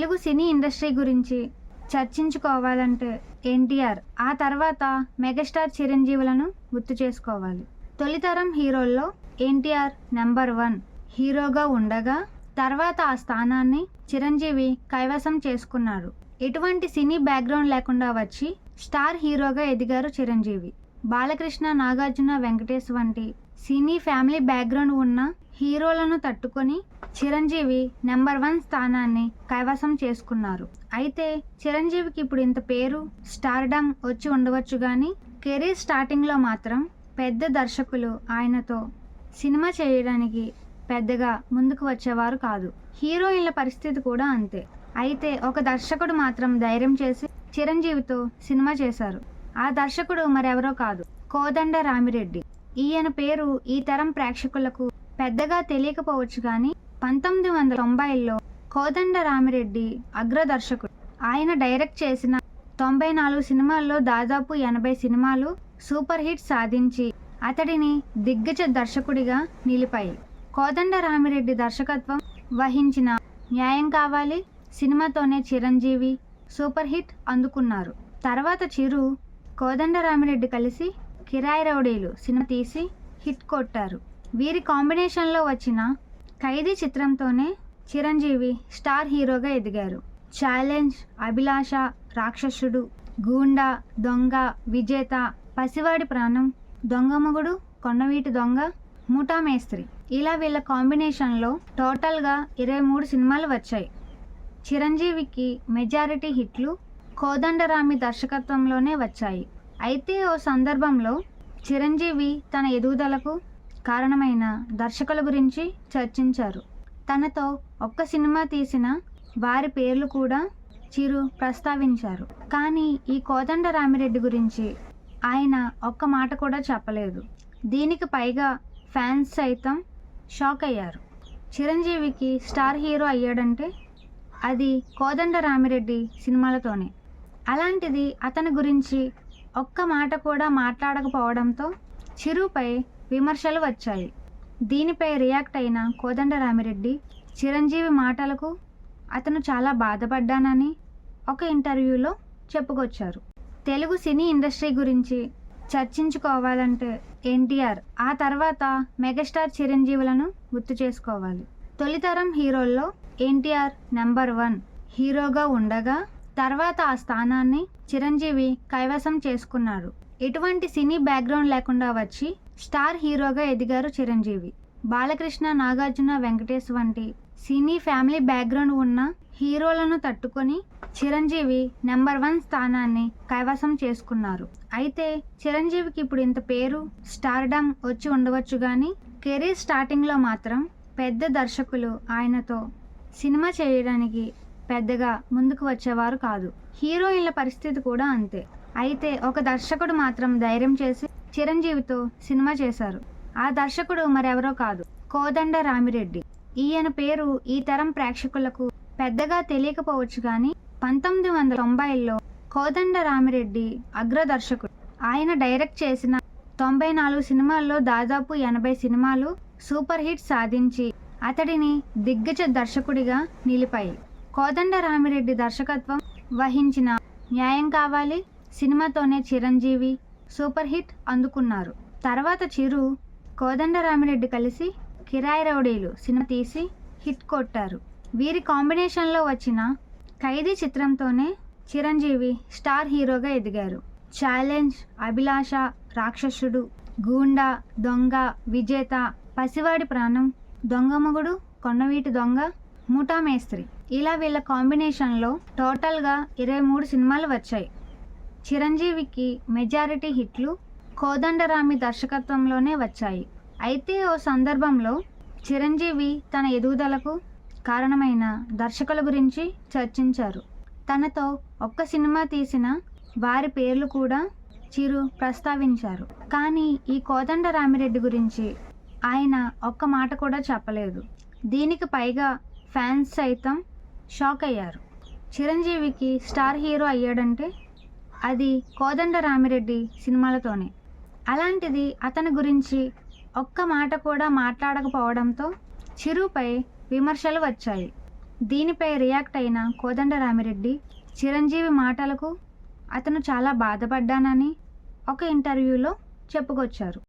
Telugu cine industry గురించి చర్చించుకోవాలంటే ఎన్టీఆర్ ఆ తర్వాత మెగాస్టార్ చిరంజీవులను గుర్తు చేసుకోవాలి. తొలితరం హీరోల్లో ఎన్టీఆర్ నెంబర్ వన్ హీరోగా ఉండగా తర్వాత ఆ స్థానాన్ని చిరంజీవి కైవసం చేసుకున్నారు ఎటువంటి సినీ బ్యాక్గ్రౌండ్ లేకుండా వచ్చి స్టార్ హీరోగా ఎదిగారు చిరంజీవి. బాలకృష్ణ నాగార్జున వెంకటేష్ వంటి సినీ ఫ్యామిలీ బ్యాక్గ్రౌండ్ ఉన్న హీరోలను తట్టుకొని చిరంజీవి నెంబర్ వన్ స్థానాన్ని కైవసం చేసుకున్నారు. అయితే చిరంజీవికి ఇప్పుడు ఇంత పేరు స్టార్డమ్ వచ్చి ఉండవచ్చు కానీ కెరీర్ స్టార్టింగ్లో మాత్రం పెద్ద దర్శకులు ఆయనతో సినిమా చేయడానికి పెద్దగా ముందుకు వచ్చేవారు కాదు. హీరోయిన్ల పరిస్థితి కూడా అంతే. అయితే ఒక దర్శకుడు మాత్రం ధైర్యం చేసి చిరంజీవితో సినిమా చేశారు. ఆ దర్శకుడు మరెవరో కాదు కోదండ రామిరెడ్డి ఈయన పేరు ఈ తరం ప్రేక్షకులకు పెద్దగా తెలియకపోవచ్చు కానీ పంతొమ్మిది వందల తొంభైలో కోదండ రామిరెడ్డి అగ్రదర్శకుడు. ఆయన డైరెక్ట్ చేసిన తొంభై నాలుగు సినిమాల్లో దాదాపు ఎనభై సినిమాలు సూపర్ హిట్ సాధించి అతడిని దిగ్గజ దర్శకుడిగా నిలిపాయి. కోదండ రామిరెడ్డి దర్శకత్వం వహించిన న్యాయం కావాలి సినిమాతోనే చిరంజీవి సూపర్ హిట్ అందుకున్నారు. తర్వాత చిరు కోదండ రామిరెడ్డి కలిసి కిరాయి రౌడీలు సినిమా తీసి హిట్ కొట్టారు. వీరి కాంబినేషన్లో వచ్చిన ఖైదీ చిత్రంతోనే చిరంజీవి స్టార్ హీరోగా ఎదిగారు. ఛాలెంజ్ అభిలాష రాక్షసుడు గూండా దొంగ విజేత పసివాడి ప్రాణం దొంగమగుడు కొండవీటి దొంగ ముఠా మేస్త్రి. ఇలా వీళ్ళ కాంబినేషన్లో టోటల్గా ఇరవై మూడు సినిమాలు వచ్చాయి. చిరంజీవికి మెజారిటీ హిట్లు కోదండరామి దర్శకత్వంలోనే వచ్చాయి. అయితే ఓ సందర్భంలో చిరంజీవి తన ఎదుగుదలకు కారణమైన దర్శకుల గురించి చర్చించారు. తనతో ఒక్క సినిమా తీసిన వారి పేర్లు కూడా చిరు ప్రస్తావించారు. కానీ ఈ కోదండ రామిరెడ్డి గురించి ఆయన ఒక్క మాట కూడా చెప్పలేదు. దీనికి పైగా ఫ్యాన్స్ సైతం షాక్ అయ్యారు. చిరంజీవికి స్టార్ హీరో అయ్యాడంటే అది కోదండ రామిరెడ్డి సినిమాలతోనే. అలాంటిది అతని గురించి ఒక్క మాట కూడా మాట్లాడకపోవడంతో చిరుపై విమర్శలు వచ్చాయి. దీనిపై రియాక్ట్ అయిన కోదండ రామిరెడ్డి చిరంజీవి మాటలకు అతను చాలా బాధపడ్డానని ఒక ఇంటర్వ్యూలో చెప్పుకొచ్చారు. తెలుగు సినీ ఇండస్ట్రీ గురించి చర్చించుకోవాలంటే ఎన్టీఆర్ ఆ తర్వాత మెగాస్టార్ చిరంజీవులను గుర్తు చేసుకోవాలి. తొలితరం హీరోల్లో ఎన్టీఆర్ నెంబర్ వన్ హీరోగా ఉండగా తర్వాత ఆ స్థానాన్ని చిరంజీవి కైవసం చేసుకున్నారు ఎటువంటి సినీ బ్యాక్గ్రౌండ్ లేకుండా వచ్చి స్టార్ హీరోగా ఎదిగారు చిరంజీవి. బాలకృష్ణ నాగార్జున వెంకటేష్ వంటి సినీ ఫ్యామిలీ బ్యాక్గ్రౌండ్ ఉన్న హీరోలను తట్టుకొని చిరంజీవి నెంబర్ వన్ స్థానాన్ని కైవసం చేసుకున్నారు. అయితే చిరంజీవికి ఇప్పుడు ఇంత పేరు స్టార్డమ్ వచ్చి ఉండవచ్చు కానీ కెరీర్ స్టార్టింగ్లో మాత్రం పెద్ద దర్శకులు ఆయనతో సినిమా చేయడానికి పెద్దగా ముందుకు వచ్చేవారు కాదు. హీరోయిన్ల పరిస్థితి కూడా అంతే. అయితే ఒక దర్శకుడు మాత్రం ధైర్యం చేసి చిరంజీవితో సినిమా చేశారు. ఆ దర్శకుడు మరెవరో కాదు కోదండ రామిరెడ్డి. ఈయన పేరు ఈ తరం ప్రేక్షకులకు పెద్దగా తెలియకపోవచ్చు కానీ పంతొమ్మిది వందల తొంభైలో కోదండ రామిరెడ్డి అగ్రదర్శకుడు. ఆయన డైరెక్ట్ చేసిన తొంభై నాలుగు సినిమాల్లో దాదాపు ఎనభై సినిమాలు సూపర్ హిట్ సాధించి అతడిని దిగ్గజ దర్శకుడిగా నిలిపాయి. కోదండ రామిరెడ్డి దర్శకత్వం వహించిన న్యాయం కావాలి సినిమాతోనే చిరంజీవి సూపర్ హిట్ అందుకున్నారు. తర్వాత చిరు కోదండరామిరెడ్డి కలిసి కిరాయి రౌడీలు సినిమా తీసి హిట్ కొట్టారు. వీరి కాంబినేషన్లో వచ్చిన ఖైదీ చిత్రంతోనే చిరంజీవి స్టార్ హీరోగా ఎదిగారు. ఛాలెంజ్ అభిలాష రాక్షసుడు గూండా దొంగ విజేత పసివాడి ప్రాణం దొంగమగుడు కొండవీటి దొంగ ముఠా మేస్త్రి. ఇలా వీళ్ళ కాంబినేషన్లో టోటల్గా ఇరవై మూడు సినిమాలు వచ్చాయి. చిరంజీవికి మెజారిటీ హిట్లు కోదండరామి దర్శకత్వంలోనే వచ్చాయి. అయితే ఓ సందర్భంలో చిరంజీవి తన ఎదుగుదలకు కారణమైన దర్శకుల గురించి చర్చించారు. తనతో ఒక్క సినిమా తీసిన వారి పేర్లు కూడా చిరు ప్రస్తావించారు. కానీ ఈ కోదండ రామిరెడ్డి గురించి ఆయన ఒక్క మాట కూడా చెప్పలేదు. దీనికి పైగా ఫ్యాన్స్ సైతం షాక్ అయ్యారు. చిరంజీవికి స్టార్ హీరో అయ్యాడంటే అది కోదండ రామిరెడ్డి సినిమాలతోనే. అలాంటిది అతని గురించి ఒక్క మాట కూడా మాట్లాడకపోవడంతో చిరుపై విమర్శలు వచ్చాయి. దీనిపై రియాక్ట్ అయిన కోదండ రామిరెడ్డి చిరంజీవి మాటలకు అతను చాలా బాధపడ్డానని ఒక ఇంటర్వ్యూలో చెప్పుకొచ్చారు.